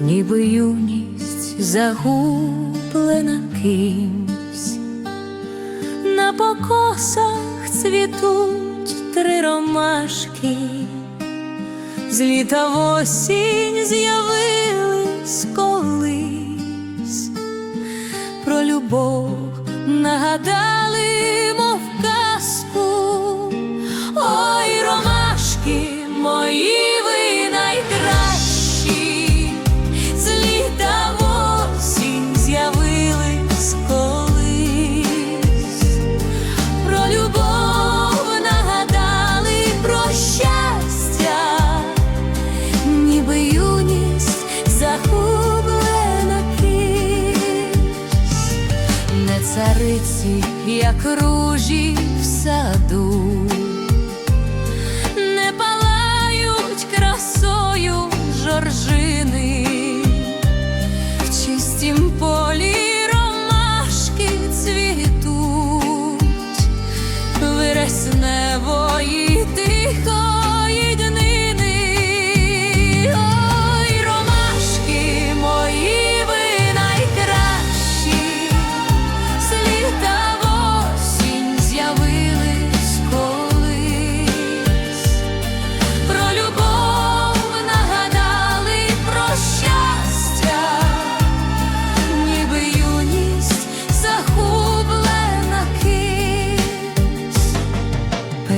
ніби юність загублена кимсь, на покосах цвітуть три ромашки, з літа в осінь з'явились колись, про любов нагадали, цариці, як ружі в саду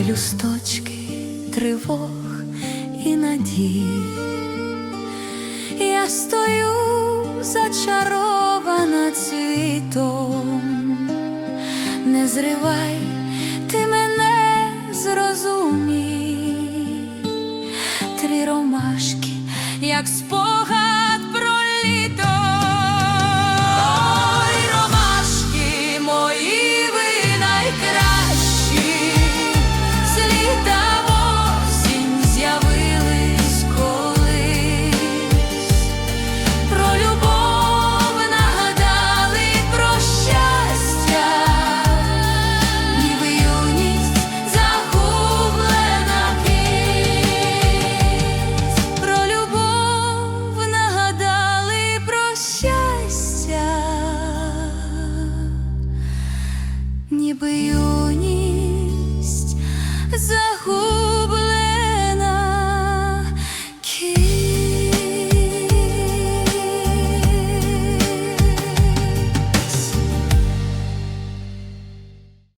пелюсточки тривог і надій. Я стою зачарована цвітом, не зривай ти мене зрозумій, три ромашки, як спогад ніби юність загублена